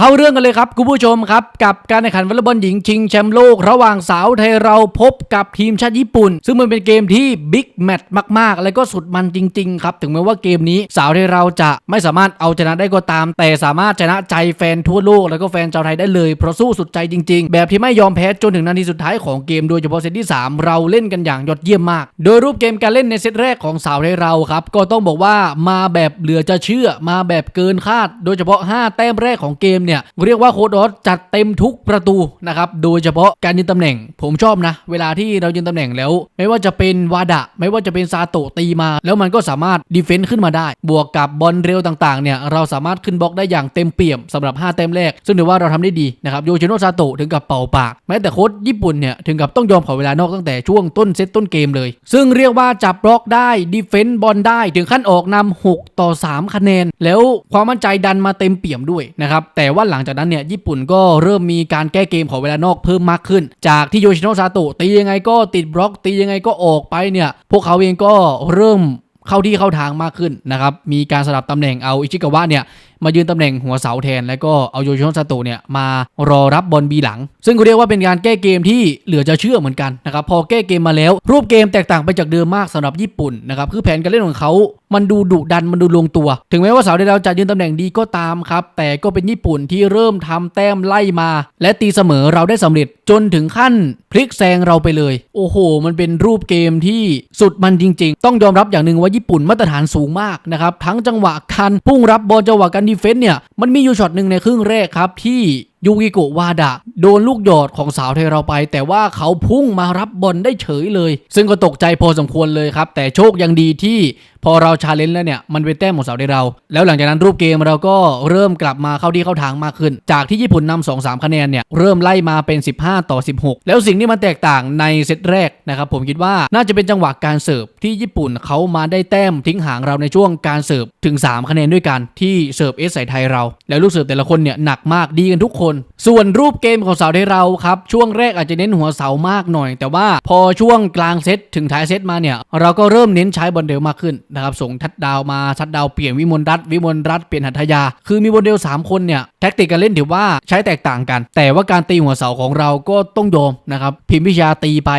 เข้าเรื่องกันเลยครับคุณผู้ชมครับ กับการแข่งขันวอลเลย์บอลหญิงชิงแชมป์โลก ระหว่างสาวไทยเราพบกับทีมชาติญี่ปุ่น ซึ่งมันเป็นเกมที่บิ๊กแมตช์มากๆ และก็สุดมันจริง ๆ ครับ ถึงแม้ว่าเกมนี้สาวไทยเราจะไม่สามารถเอาชนะได้ก็ตาม แต่สามารถชนะใจแฟนทั่วโลก แล้วก็แฟนชาวไทยได้เลยเพราะสู้สุดใจจริง ๆ แบบที่ไม่ยอมแพ้จนถึงนาทีสุดท้ายของเกมโดยเฉพาะเซตที่ 3 เราเล่นกันอย่างยอดเยี่ยมมาก โดยรูปเกมการเล่นในเซตแรกของสาวไทยเราครับก็ต้องบอกว่ามาแบบเหลือจะเชื่อมาแบบเกินคาด โดยเฉพาะ 5 แต้มแรกของเกมเนี่ยเรียกว่าโค้ดออสจัดเต็มทุกประตูนะครับโดยเฉพาะการยืนตำแหน่ง ผมชอบนะ เวลาที่เรายืนตำแหน่งแล้ว ไม่ว่าจะเป็นวาดะ ไม่ว่าจะเป็นซาโตะตีมา แล้วมันก็สามารถดีเฟนต์ขึ้นมาได้ บวกกับบอลเร็วต่างๆเนี่ยเราสามารถขึ้นบล็อกได้อย่างเต็มเปี่ยมสำหรับ5แต้มแรก ซึ่งถือว่าเราทำได้ดีนะครับโยชิโนะซาโตะถึงกับเป่าปากแม้แต่โค้ชญี่ปุ่นเนี่ยถึงกับต้องยอมขอเวลานอกตั้งแต่ช่วงต้นเซตต้นเกมเลย ซึ่งเรียกว่าจับบล็อกได้ดีเฟนต์บอลได้ถึงขั้นออกนำ6ต่อ 3 คะแนน แล้วความมั่นใจดันมาเต็มเปี่ยมด้วยนะครับแต่ว่าหลังจากนั้นเนี่ยญี่ปุ่นก็เริ่มมีการแก้เกมขอเวลานอกเพิ่มมากขึ้น จากที่โยชิโนะซาโตะตียังไงก็ติดบล็อกตียังไงก็ออกไปเนี่ยพวกเขาเองก็เริ่มเข้าที่เข้าทางมากขึ้นนะครับ มีการสลับตำแหน่งเอาอิชิกาวะเนี่ยมายืนตำแหน่งหัวเสาแทน แล้วก็เอาโยชิโนะซาโตะเนี่ยมารอรับบอลบีหลัง ซึ่งก็เรียกว่าเป็นการแก้เกมที่เหลือจะเชื่อเหมือนกันนะครับ พอแก้เกมมาแล้ว รูปเกมแตกต่างไปจากเดิมมากสำหรับญี่ปุ่นนะครับ คือแผนการเล่นของเขามันดูดุดันมันดูลงตัว ถึงแม้ว่าสาวไทยเราจะยืนตำแหน่งดีก็ตามครับ แต่ก็เป็นญี่ปุ่นที่เริ่มทำแต้มไล่มา และตีเสมอเราได้สำเร็จจนถึงขั้นพลิกแซงเราไปเลย โอ้โห มันเป็นรูปเกมที่สุดมันจริง ๆ ต้องยอมรับอย่างหนึ่งว่าญี่ปุ่นมาตรฐานสูงมากนะครับ ทั้งจังหวะการพุ่งรับบอลจังหวะการดีเฟนต์เนี่ยมันมีอยู่ช็อตหนึ่งในครึ่งแรกครับที่ยูกิโกะวาดะ โดนลูกหยอดของสาวไทยเราไป แต่ว่าเขาพุ่งมารับบอลได้เฉยเลย ซึ่งก็ตกใจพอสมควรเลยครับ แต่โชคยังดีที่พอเราชาเลนจ์แล้วเนี่ย มันเป็นแต้มของสาวไทยเรา แล้วหลังจากนั้นรูปเกมเราก็เริ่มกลับมาเข้าที่เข้าทางมากขึ้น จากที่ญี่ปุ่นนำ2 3 คะแนนเนี่ย เริ่มไล่มาเป็น 15 ต่อ 16 แล้วสิ่งที่มันแตกต่างในเซตแรกนะครับผมคิดว่าน่าจะเป็นจังหวะการเสิร์ฟที่ญี่ปุ่นเขามาได้แต้มทิ้งห่างเราในช่วงการเสิร์ฟถึง 3 คะแนนด้วยกันที่เสิร์ฟเอสใส่ไทยเรา แล้วลูกเสิร์ฟแต่ละคนเนี่ยหนักมากดีกันทุกคนส่วนรูปเกมของสาวไทยเราครับช่วงแรกอาจจะเน้นหัวเสามากหน่อย แต่ว่าพอช่วงกลางเซตถึงท้ายเซตมาเนี่ย เราก็เริ่มเน้นใช้บอลเร็วมากขึ้นนะครับส่งทัดดาวมาทัดดาวเปลี่ยนวิมลรัตวิมลรัตเปลี่ยนหัทยา คือมีบอลเร็วสามคนเนี่ยแท็กติกการเล่นถือว่าใช้แตกต่างกัน แต่ว่าการตีหัวเสาของเราก็ต้องยอมนะครับพิมพิชาตีไป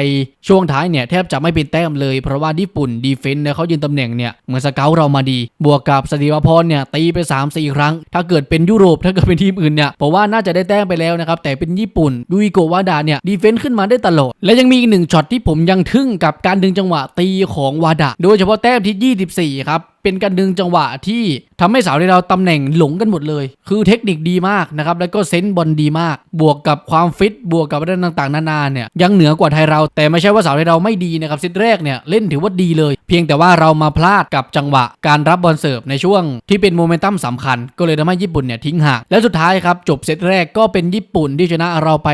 ช่วงท้ายเนี่ยแทบจะไม่เป็นแต้มเลย เพราะว่าญี่ปุ่นดีเฟนต์เนี่ยเขายืนตำแหน่งเนี่ยเหมือนสเกลเรามาดี บวกกับสติวพรเนี่ยตีไป 3-4 ครั้ง ถ้าเกิดเป็นยุโรปถ้าเกิดเป็นทีมอื่นเนี่ยผมว่าน่าจะได้แต้มไปแล้วนะครับแต่เป็นญี่ปุ่นยูอิโกวาดาเนี่ยดีเฟนซ์ขึ้นมาได้ตลอดและยังมีอีกหนึ่งช็อตที่ผมยังทึ่งกับการดึงจังหวะตีของวาดาโดยเฉพาะแต้มที่ 24 ครับเป็นการดึงจังหวะที่ทำให้สาวในเราตำแหน่งหลงกันหมดเลย คือเทคนิคดีมากนะครับ แล้วก็เซนส์บอลดีมาก บวกกับความฟิต บวกกับเรื่องต่างๆ นานาเนี่ย ยังเหนือกว่าไทยเรา แต่ไม่ใช่ว่าสาวในเราไม่ดีนะครับเซตแรกเนี่ยเล่นถือว่าดีเลย เพียงแต่ว่าเรามาพลาดกับจังหวะการรับบอลเสิร์ฟในช่วงที่เป็นโมเมนตัมสำคัญ ก็เลยทำให้ญี่ปุ่นเนี่ยทิ้งห่าง และสุดท้ายครับจบเซตแรกก็เป็นญี่ปุ่นที่ชนะเราไป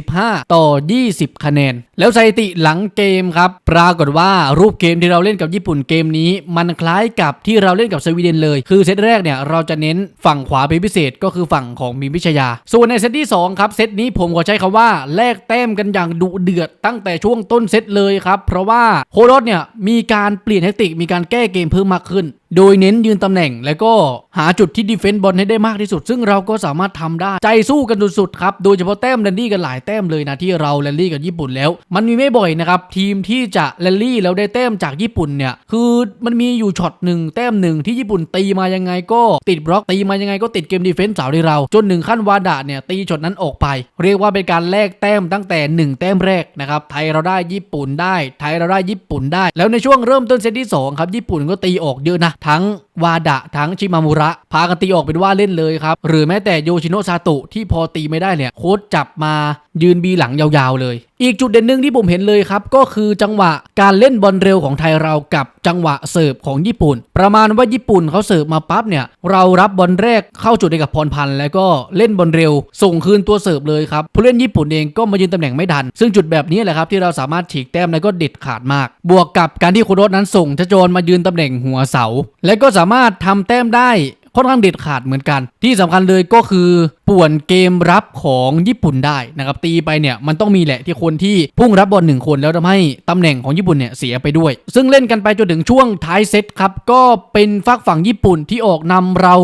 25 ต่อ 20 คะแนน แล้วสถิติหลังเกมครับ ปรากฏว่ารูปเกมที่เราเล่นกับญี่ปุ่นเกมนี้ มันคล้ายกับที่เราเล่นกับสวีเดนเลย คือเซตแรกเนี่ยเราจะเน้นฝั่งขวาเป็นพิเศษก็คือฝั่งของมีพิชยา ส่วนในเซตที่ 2 ครับ เซตนี้ผมขอใช้คำว่าแลกแต้มกันอย่างดุเดือดตั้งแต่ช่วงต้นเซตเลยครับ เพราะว่าโคโรสเนี่ยมีการเปลี่ยนแทคติกมีการแก้เกมเพิ่มมากขึ้น โดยเน้นยืนตำแหน่ง แล้วก็หาจุดที่ดีเฟนต์บอลให้ได้มากที่สุด ซึ่งเราก็สามารถทำได้ ใจสู้กันสุดๆครับ โดยเฉพาะแต้มแรนดี้กันหลายแต้มเลยนะที่เราแรนดี้กับญี่ปุ่นแล้ว มันมีไม่บ่อยนะครับ ทีมที่จะแรนลี่แล้วได้แต้มจากญี่ปุ่นเนี่ย คือมันมีอยู่ช็อตหนึ่งแต้มหนึ่งที่ญี่ปุ่นตีมายังไงก็ติดบล็อกตีมายังไงก็ติดเกมดีเฟนส์สาวในเรา จนหนึ่งขั้นวาดาเนี่ยตีช็อตนั้นออกไป เรียกว่าเป็นการแลกแต้มตั้งแต่หนึ่งแต้มแรกนะครับไทยเราได้ญี่ปุ่นได้ ไทยเราได้ญี่ปุ่นได้ แล้วในช่วงเริ่มต้นเซตที่สองครับญี่ปุ่นก็ตีออกเยอะนะทั้งวาดะทั้งชิมามุระ พากันตีออกเป็นว่าเล่นเลยครับ หรือแม้แต่โยชิโนะซาโตะที่พอตีไม่ได้เนี่ย โค้ชจับมายืนบีหลังยาวๆเลย อีกจุดเด่นหนึ่งที่ผมเห็นเลยครับ ก็คือจังหวะการเล่นบอลเร็วของไทยเรากับจังหวะเสิร์ฟของญี่ปุ่น ประมาณว่าญี่ปุ่นเขาเสิร์ฟมาปั๊บเนี่ย เรารับบอลแรกเข้าจุดให้กับพรพันธ์แล้วก็เล่นบอลเร็ว ส่งคืนตัวเสิร์ฟเลยครับผู้เล่นญี่ปุ่นเองก็มายืนตำแหน่งไม่ทัน ซึ่งจุดแบบนี้แหละครับที่เราสามารถฉีกแต้มแล้วก็เด็ดขาดมาก บวกกับการที่โคโรสนั้นส่งชโจนมายืนตำแหน่งหัวเสา และก็สาามารถทำแต้มได้ค่อนข้างเด็ดขาดเหมือนกัน ที่สำคัญเลยก็คือป่วนเกมรับของญี่ปุ่นได้นะครับตีไปเนี่ยมันต้องมีแหละที่คนที่พุ่งรับบอลหนึ่งคนแล้วทำให้ตำแหน่งของญี่ปุ่นเนี่ยเสียไปด้วย ซึ่งเล่นกันไปจนถึงช่วงท้ายเซตครับ ก็เป็นฝักฝั่งญี่ปุ่นที่ออกนำเรา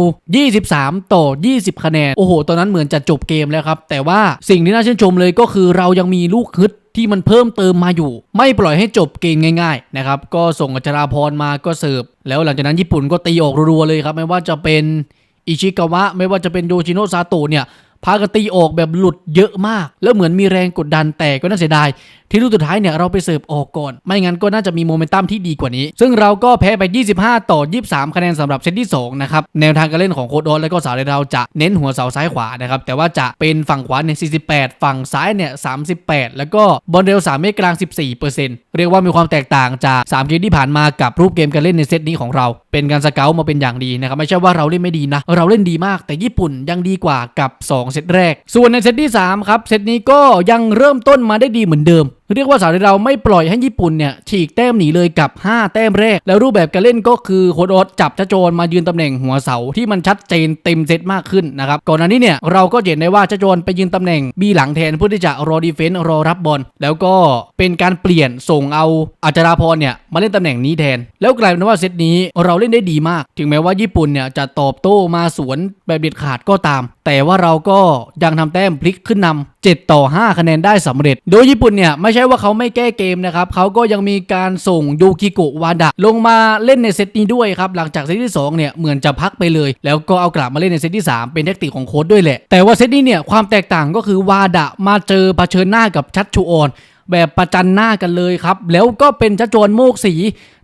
23 ต่อ 20 คะแนน โอ้โห ตอนนั้นเหมือนจะจบเกมแล้วครับ แต่ว่าสิ่งที่น่าชื่นชมเลยก็คือเรายังมีลูกฮึด ที่มันเพิ่มเติมมาอยู่ ไม่ปล่อยให้จบเกมง่ายๆนะครับก็ส่งอัจราพรมาก็เสิร์ฟแล้วหลังจากนั้นญี่ปุ่นก็ตีออกรัวๆเลยครับไม่ว่าจะเป็นอิชิกาวะไม่ว่าจะเป็นโยชิโนะซาโตะเนี่ย พากตีออกแบบหลุดเยอะมาก แล้วเหมือนมีแรงกดดันแต่ก็น่าเสียดาย ที่ลูกสุดท้ายเนี่ยเราไปเสิร์ฟออกก่อน ไม่งั้นก็น่าจะมีโมเมนตัมที่ดีกว่านี้ ซึ่งเราก็แพ้ไป 25 ต่อ 23 คะแนนสำหรับเซตที่ 2 นะครับ แนวทางการเล่นของโคดออสและก็สาวเราจะเน้นหัวเสาซ้ายขวานะครับ แต่ว่าจะเป็นฝั่งขวาเนี่ย 48 ฝั่งซ้ายเนี่ย 38 แล้วก็บอลเร็ว3เมตรกลาง 14%เเรียกว่ามีความแตกต่างจาก3เกมที่ผ่านมากับรูปเกมการเล่นในเซตนี้ของเรา เป็นการสเกลมาเป็นอย่างดีนะครับไม่ใช่ว่าเราเล่นไม่ดีนะ เราเล่นดีมากแต่ญี่ปุ่นยังดีกว่ากับ 2 เซตแรก ส่วนในเซตที่3ครับเซตนี้ก็ยังเริ่มต้นมาได้ดีเหมือนเดิม เรียกว่าสาวเราไม่ปล่อยให้ญี่ปุ่นเนี่ยฉีกแต้มหนีเลยกับ 5 แต้มแรก แล้วรูปแบบการเล่นก็คือโคดอสจับชะโจนมายืนตำแหน่งหัวเสาที่มันชัดเจนเต็มเซตมากขึ้นนะครับก่อนหน้านี้เนี่ยเราก็เห็นได้ว่าชะโจนไปยืนตำแหน่งบีหลังแทนเพื่อที่จะรอดีเฟนต์รอรับบอลแล้วก็เป็นการเปลี่ยนส่งเอาอัจราพรเนี่ยมาเล่นตำแหน่งนี้แทน แล้วกลายเป็นว่าเซตนี้เราเล่นได้ดีมาก ถึงแม้ว่าญี่ปุ่นเนี่ยจะตอบโต้มาสวนแบบเด็ดขาดก็ตามแต่ว่าเราก็ยังทำแต้มพลิกขึ้นนำ7ต่อ 5 คะแนนได้สำเร็จ โดยญี่ปุ่นเนี่ย ไม่ใช่ว่าเขาไม่แก้เกมนะครับ เขาก็ยังมีการส่งยูกิโกะวาดะลงมาเล่นในเซตนี้ด้วยครับ หลังจากเซตที่ 2 เนี่ยเหมือนจะพักไปเลย แล้วก็เอากลับมาเล่นในเซตที่ 3 เป็นแทคติกของโค้ดด้วยแหละ แต่ว่าเซตนี้เนี่ยความแตกต่างก็คือวาดะมาเจอเผชิญหน้ากับชัดชูออนแบบประจันหน้ากันเลยครับ แล้วก็เป็นชัดโจนโมกสี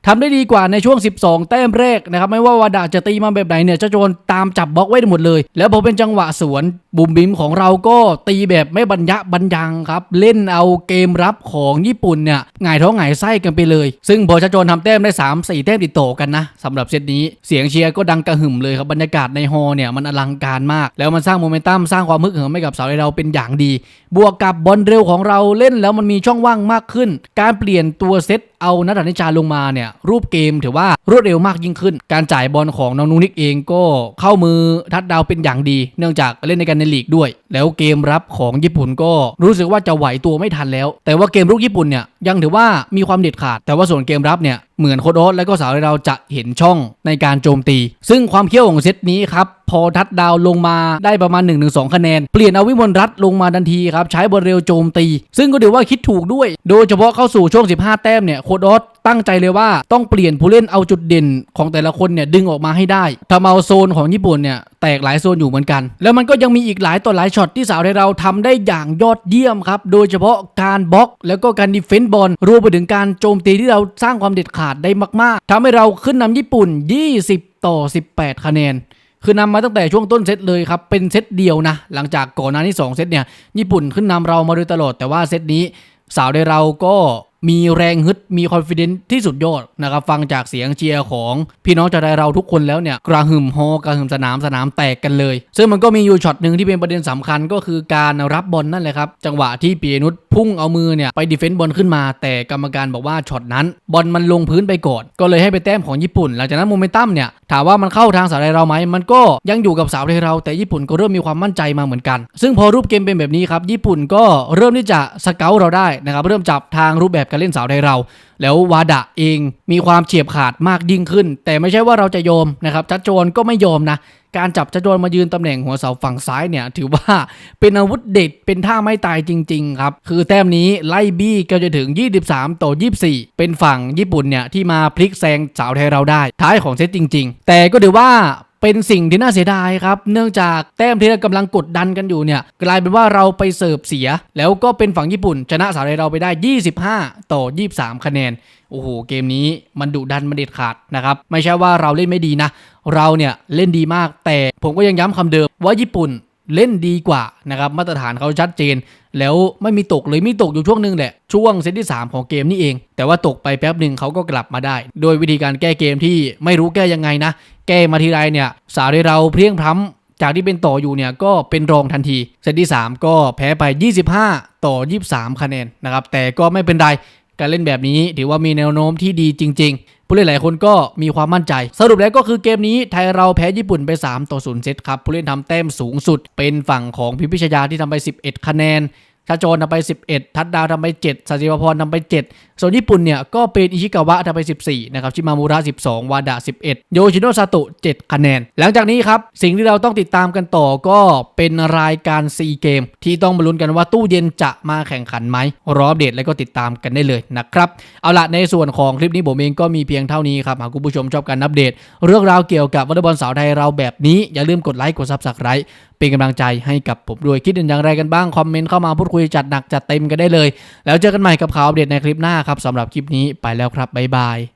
ทำได้ดีกว่าในช่วง 12 แต้มแรกนะครับไม่ว่าวาดาจะตีมาแบบไหนเนี่ยเจ้าโจนตามจับบล็อกไว้หมดเลย แล้วพอเป็นจังหวะสวนบุมบิมของเราก็ตีแบบไม่บรรยะบรรยังครับ เล่นเอาเกมรับของญี่ปุ่นเนี่ยหงายท้องหงายไส้กันไปเลย ซึ่งพอชัดโจนทำแต้มได้ 3 4 แต้มติดต่อกันนะสำหรับเซตนี้เสียงเชียร์ก็ดังกระหึ่มเลยครับบรรยากาศในฮอล์เนี่ยมันอลังการมาก แล้วมันสร้างโมเมนตัมสร้างความมึกเหิมให้กับสาวเราเป็นอย่างดี บวกกับบอลเร็วของเราเล่นแล้วมันมีช่องว่างมากขึ้น การเปลี่ยนตัวเซตเอานัดนิชาลงมาเนี่ยรูปเกมถือว่ารวดเร็วมากยิ่งขึ้น การจ่ายบอลของน้องนูนิกเองก็เข้ามือทัดดาวเป็นอย่างดี เนื่องจากเล่นในการในลีกด้วย แล้วเกมรับของญี่ปุ่นก็รู้สึกว่าจะไหวตัวไม่ทันแล้ว แต่ว่าเกมรุกญี่ปุ่นเนี่ยยังถือว่ามีความเด็ดขาด แต่ว่าส่วนเกมรับเนี่ยเหมือนโคดอสและก็สาวเราจะเห็นช่องในการโจมตี ซึ่งความเขี้ยวของเซตนี้ครับพอทัดดาวลงมาได้ประมาณ 1-2 คะแนน เปลี่ยนเอาวิมลรัตลงมาทันทีครับ ใช้บอลเร็วโจมตี ซึ่งก็ถือว่าคิดถูกด้วย โดยเฉพาะเข้าสู่ช่วง 15 แต้มเนี่ยโคดอสตั้งใจเลยว่าต้องเปลี่ยนผู้เล่นเอาจุดเด่นของแต่ละคนเนี่ยดึงออกมาให้ได้ทำเอาโซนของญี่ปุ่นเนี่ยแตกหลายโซนอยู่เหมือนกัน แล้วมันก็ยังมีอีกหลายต่อหลายช็อตที่สาวไทยเราทำได้อย่างยอดเยี่ยมครับ โดยเฉพาะการบล็อก แล้วก็การดิเฟนต์บอลรวมไปถึงการโจมตีที่เราสร้างความเด็ดขาดได้มาก ๆทำให้เราขึ้นนำญี่ปุ่น 20 ต่อ 18 คะแนน คือนำมาตั้งแต่ช่วงต้นเซตเลยครับ เป็นเซตเดียวนะ หลังจากก่อนหน้านี้2เซตเนี่ย ญี่ปุ่นขึ้นนำเรามาโดยตลอด แต่ว่าเซตนี้สาวได้เราก็ มีแรงฮึดมีคอนฟ idence ที่สุดยอดนะครับฟังจากเสียงเชียร์ของพี่น้องชาวไทยเราทุกคนแล้วเนี่ยกระหึ่มฮอกระหึ่มสนามสนามแตกกันเลย ซึ่งมันก็มีอยู่ช็อตหนึ่งที่เป็นประเด็นสำคัญก็คือการรับบอลนั่นแหละครับ จังหวะที่ปียนุชพุ่งเอามือเนี่ยไปดีเฟนต์บอลขึ้นมา แต่กรรมการบอกว่าช็อตนั้น บอลมันลงพื้นไปก่อนก็เลยให้ไปแต้มของญี่ปุ่น หลังจากนั้นโมเมนตัมเนี่ยถามว่ามันเข้าทางสาวไทยเราไหมมันก็ยังอยู่กับสาวไทยเรา แต่ญี่ปุ่นก็เริ่มมีความมั่นใจมาเหมือนกัน ซึ่งพอรูปเกมเป็นแบบนี้ครับญี่ปุ่นก็เริ่มที่จะสเกลเราได้นะครับเริ่มจับทางรูปแบบการเล่นสาวไทยเรา แล้ววาดะเองมีความเฉียบขาดมากยิ่งขึ้น แต่ไม่ใช่ว่าเราจะยอมนะครับจัดโจนก็ไม่ยอมนะการจับจัดโจนมายืนตำแหน่งหัวเสาฝั่งซ้ายเนี่ย ถือว่าเป็นอาวุธเด็ดเป็นท่าไม่ตายจริง ๆ ครับ คือแต้มนี้ไล่บี้ก็จะถึง 23 ต่อ 24 เป็นฝั่งญี่ปุ่นเนี่ย ที่มาพลิกแซงสาวไทยเราได้ท้ายของเซตจริง ๆ แต่ก็ถือว่า เป็นสิ่งที่น่าเสียดายครับ เนื่องจากแต้มที่เรากำลังกดดันกันอยู่เนี่ย กลายเป็นว่าเราไปเสิร์ฟเสีย แล้วก็เป็นฝั่งญี่ปุ่น ชนะสาวไทยเราไปได้ 25 ต่อ 23 คะแนนโอ้โหเกมนี้มันดุดันมันเด็ดขาดนะครับไม่ใช่ว่าเราเล่นไม่ดีนะ เราเนี่ยเล่นดีมากแต่ผมก็ยังย้ำคำเดิมว่าญี่ปุ่น เล่นดีกว่านะครับมาตรฐานเขาชัดเจน แล้วไม่มีตกเลยมีตกอยู่ช่วงหนึงแหละ ช่วงเซตที่ 3 ของเกมนี่เอง แต่ว่าตกไปแป๊บหนึ่งเขาก็กลับมาได้ โดยวิธีการแก้เกมที่ไม่รู้แก้ยังไงนะ แก้มาทีไรเนี่ย สาวเราเพลียงพล้ำจากที่เป็นต่ออยู่เนี่ยก็เป็นรองทันที เซตที่ 3 ก็แพ้ไป 25 ต่อ 23 คะแนนนะครับแต่ก็ไม่เป็นไรการเล่นแบบนี้ถือว่ามีแนวโน้มที่ดีจริง ผู้เล่นหลายคนก็มีความมั่นใจ สรุปแล้วก็คือเกมนี้ไทยเราแพ้ญี่ปุ่นไป 3 ต่อ 0 เซตครับ ผู้เล่นทำแต้มสูงสุด เป็นฝั่งของพิมพิชยาที่ทำไป 11 คะแนน ชาโจนทำไป 11 ทัดดาวทำไป7สัจจิปพรทำไป 7 ส่วนญี่ปุ่นเนี่ยก็เป็นอิชิกาวะทำไป 14 นะครับ ชิมามูระ 12 วาดะ 11 โยชิโนะซาตุ 7 คะแนน หลังจากนี้ครับ สิ่งที่เราต้องติดตามกันต่อก็เป็นรายการ4เกมที่ต้องมาลุ้นกันว่าตู้เย็นจะมาแข่งขันไหมรออัปเดตแล้วก็ติดตามกันได้เลยนะครับ เอาละในส่วนของคลิปนี้ผมเองก็มีเพียงเท่านี้ครับหากคุณผู้ชมชอบการอัปเดต เรื่องราวเกี่ยวกับวอลเลย์บอลสาวไทยเราแบบนี้อย่าลืมกดไลค์กดซับสไคร b ์เป็นกำลังใจให้กับผมด้วยคิดเห็นอย่างไรกันบ้างคอมเมนต์เข้ามาพูดคุยจัดหนักจัดเต็มกันได้เลย แล้วเจอกันใหม่กับข่าวอัปเดตในคลิปหน้าครับสำหรับคลิปนี้ไปแล้วครับบ๊ายบาย